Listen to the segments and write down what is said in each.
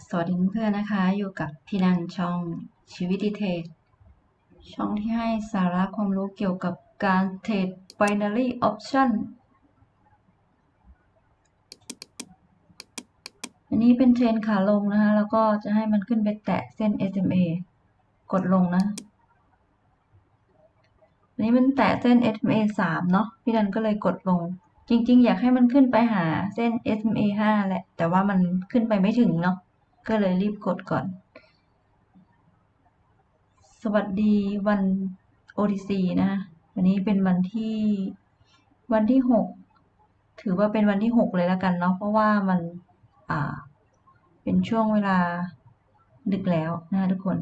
สวัสดีเพื่อนๆนะคะ อยู่กับพี่นันช่องชีวิตดีเทรดช่องที่ให้สาระความรู้เกี่ยวกับการเทรด binary option อันนี้เป็นเทรนขาลงนะคะ แล้วก็จะให้มันขึ้นไปแตะเส้น SMA กดลงนะอันนี้มันแตะเส้น SMA 3 เนาะพี่นันก็เลยกดลง จริง ๆ อยากให้มันขึ้นไปหาเส้น SMA 5แหละแต่ว่ามันขึ้นไปไม่ถึงเนาะ ก็เลยรีบกดก่อน สวัสดีวัน OTC นะคะวันนี้เป็นวันที่วันที่หกถือว่าเป็นวันที่หกเลยแล้วกันเนาะเพราะว่ามันอ่าเป็นช่วงเวลาดึกแล้วนะคะทุกคน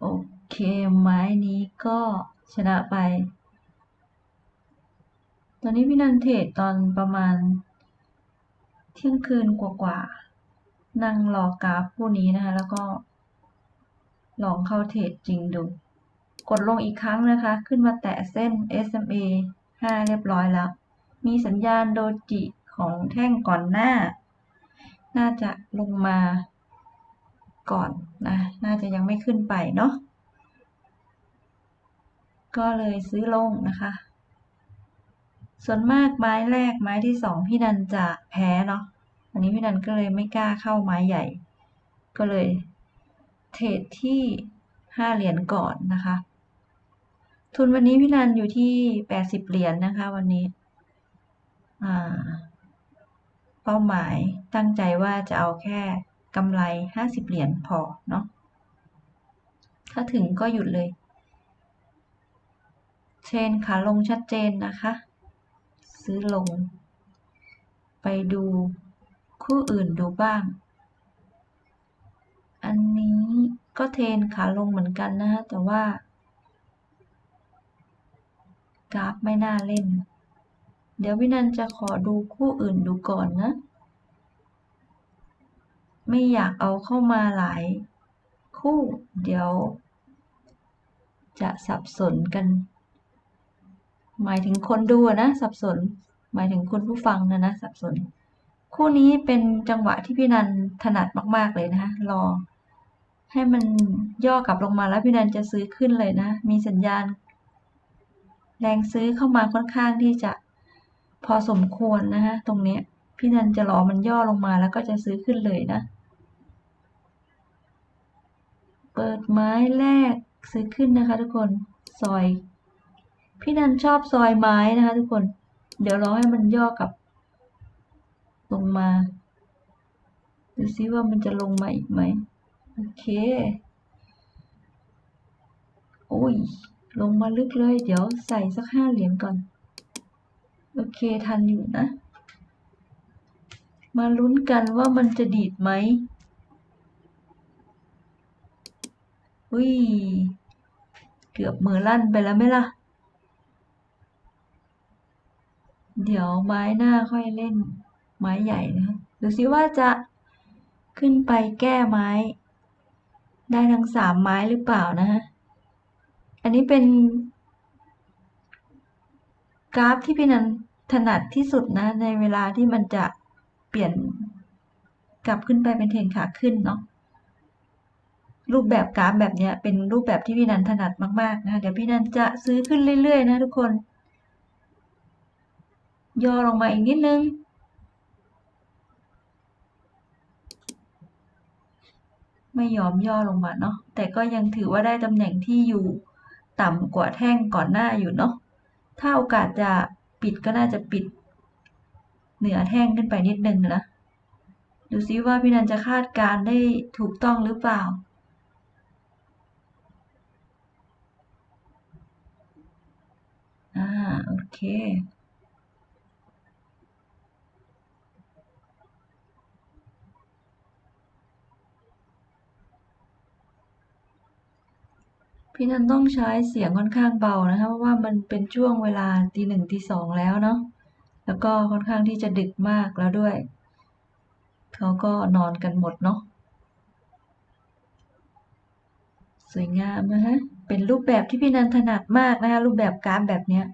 โอเคไม้นี้ก็ชนะไป ตอนนี้พี่นันเทรดตอนประมาณ เที่ยงคืนกว่าๆ นั่งรอกราฟผู้นี้นะคะ แล้วก็ ลองเข้าเทรดจริงดู กดลงอีกครั้งนะคะ ขึ้นมาแตะเส้น SMA 5 เรียบร้อยแล้ว มีสัญญาณโดจิของแท่งก่อนหน้า น่าจะลงมาก่อนนะ น่าจะยังไม่ขึ้นไปเนาะ ก็เลยซื้อลงนะคะ ส่วนมากไม้แรกไม้ที่สองพี่นันจะแพ้เนาะอันนี้พี่นันก็เลยไม่กล้าเข้าไม้ใหญ่ ก็เลย เทรดที่ห้าเหรียญก่อนนะคะ ทุนวันนี้พี่นันอยู่ที่แปดสิบเหรียญนะคะ วันนี้เป้าหมายตั้งใจว่าจะเอาแค่กำไรห้าสิบเหรียญพอเนาะถ้าถึงก็หยุดเลย เชนขาลงชัดเจนนะคะ ซื้อลง ไปดูคู่อื่นดูบ้าง อันนี้ก็เทรนขาลงเหมือนกันนะฮะ แต่ว่า กราฟไม่น่าเล่น เดี๋ยวพี่นันจะขอดูคู่อื่นดูก่อนนะ ไม่อยากเอาเข้ามาหลาย คู่ เดี๋ยว จะสับสนกัน หมายถึงคนดูนะ สับสน หมายถึงคุณผู้ฟังนะนะสับสน คู่นี้เป็นจังหวะที่พี่นันถนัดมาก ๆ เลยนะคะรอ ให้มันย่อกลับลงมาแล้วพี่นันจะซื้อขึ้นเลยนะ มีสัญญาณ แรงซื้อเข้ามาค่อนข้างที่จะพอสมควรนะฮะตรงนี้พี่นันจะรอมันย่อลงมาแล้วก็จะซื้อขึ้นเลยนะ เปิดไม้แรกซื้อขึ้นนะคะทุกคนซอย พี่นันชอบซอยไม้นะคะทุกคน เดี๋ยวรอให้มันย่อกลับ ลงมา ดูซิว่ามันจะลงมาอีกไหม โอเค โอ้ย ลงมาลึกเลย เดี๋ยวใส่สักห้าเหรียญก่อน โอเคทันอยู่นะ มาลุ้นกันว่ามันจะดีดไหมอุ้ย เกือบมือลั่นไปแล้วไหมล่ะ เดี๋ยวไม้หน้าค่อยเล่นไม้ใหญ่นะคะดูซิว่าจะขึ้นไปแก้ไม้ ได้ทั้งสามไม้หรือเปล่านะฮะอันนี้เป็น กราฟที่พี่นันถนัดที่สุดนะ ในเวลาที่มันจะเปลี่ยนกลับขึ้นไปเป็นเทนขาขึ้นเนาะรูปแบบกราฟแบบนี้เป็นรูปแบบที่พี่นันถนัดมากๆนะเดี๋ยวพี่นันจะซื้อขึ้นเรื่อยๆ นะทุกคน ย่อลงมาอีกนิดนึง ไม่ยอมย่อลงมาเนาะแต่ก็ยังถือว่าได้ตำแหน่งที่อยู่ต่ำกว่าแท่งก่อนหน้าอยู่เนาะถ้าโอกาสจะปิดก็น่าจะปิด เหนือแท่งขึ้นไปนิดนึงนะดูซิว่าพี่นันจะคาดการได้ถูกต้องหรือเปล่าอ่าโอเค พี่นันต้องใช้เสียงค่อนข้างเบานะคะเพราะว่ามันเป็นช่วงเวลาตีหนึ่งตีสองแล้วเนาะแล้วก็ค่อนข้างที่จะดึกมากแล้วด้วยเขาก็นอนกันหมดเนาะสวยงามนะฮะเป็นรูปแบบที่พี่นันถนัดมากนะคะรูปแบบกราฟแบบเนี้ย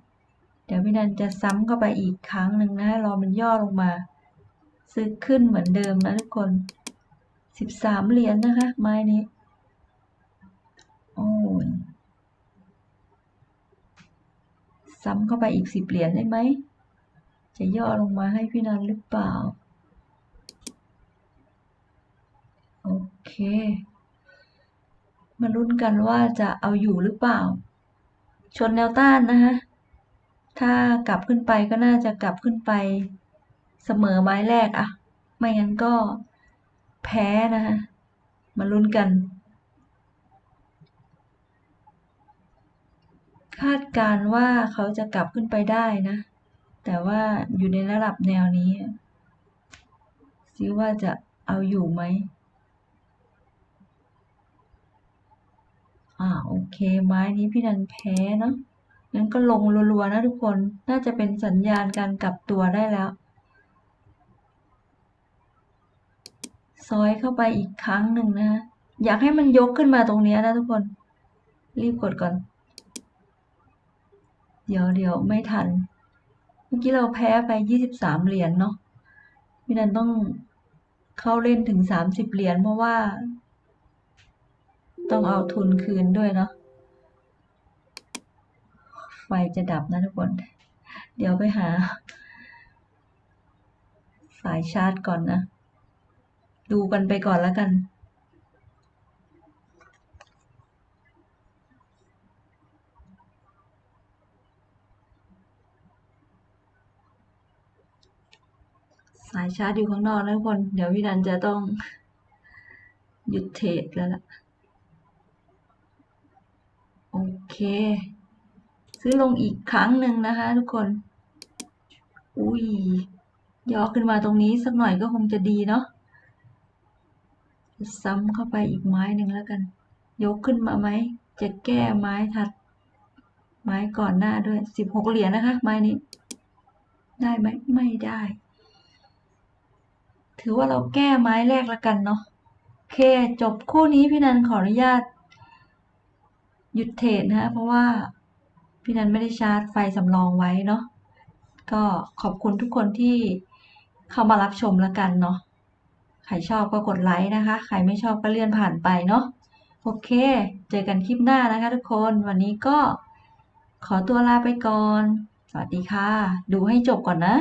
เดี๋ยวพี่นันจะซ้ำเข้าไปอีกครั้งหนึ่งนะรอมันย่อลงมาซื้อขึ้นเหมือนเดิมนะทุกคนสิบสามเหรียญนะคะ ไม้นี้ อ้ยซ้ำเข้าไปอีกสิบเหรียญได้ไหม จะย่อลงมาให้พี่นันหรือเปล่า โอเค มาลุ้นกันว่าจะเอาอยู่หรือเปล่า ชนแนวต้านนะคะถ้ากลับขึ้นไปก็น่าจะกลับขึ้นไปเสมอไม้แรกอะ ไม่งั้นก็แพ้นะคะมาลุ้นกัน คาดการ์ว่าเขาจะกลับขึ้นไปได้นะ แต่ว่าอยู่ในระดับแนวนี้ซิว่าจะเอาอยู่ไหมอ่าโอเค ไม้นี้พี่นันแพ้เนาะงั้นก็ลงรัวๆนะทุกคน น่าจะเป็นสัญญาณการกลับตัวได้แล้วซอยเข้าไปอีกครั้งหนึ่งนะ อยากให้มันยกขึ้นมาตรงนี้นะทุกคน รีบกดก่อน เดี๋ยวเดี๋ยวไม่ทัน เมื่อกี้เราแพ้ไปยี่สิบสามเหรียญเนาะพี่นันต้องเข้าเล่นถึงสามสิบเหรียญเพราะว่า ต้องเอาทุนคืนด้วยเนาะไฟจะดับนะทุกคน เดี๋ยวไปหา สายชาร์จก่อนนะ ดูกันไปก่อนแล้วกัน สายชาร์จอยู่ข้างนอกนะทุกคน เดี๋ยวพี่นันจะต้องหยุดเทรดแล้วล่ะ โอเค ซื้อลงอีกครั้งหนึ่งนะคะทุกคน อุ้ยย่อขึ้นมาตรงนี้สักหน่อยก็คงจะดีเนาะซ้ำเข้าไปอีกไม้หนึ่งแล้วกัน ยกขึ้นมาไหม จะแก้ไม้ถัด ไม้ก่อนหน้าด้วยสิบหกเหรียญนะคะ ไม้นี้ ได้ไหมไม่ได้ ถือว่าเราแก้ไม้แรกแล้วกันเนาะโอเค จบคู่นี้พี่นันขออนุญาต หยุดเทรดนะฮะเพราะว่าพี่นันไม่ได้ชาร์จไฟสำรองไว้เนาะก็ขอบคุณทุกคนที่เข้ามารับชมแล้วกันเนาะใครชอบก็กดไลค์นะคะ ใครไม่ชอบก็เลื่อนผ่านไปเนาะโอเค เจอกันคลิปหน้านะคะทุกคนวันนี้ก็ขอตัวลาไปก่อน สวัสดีค่ะ ดูให้จบก่อนนะ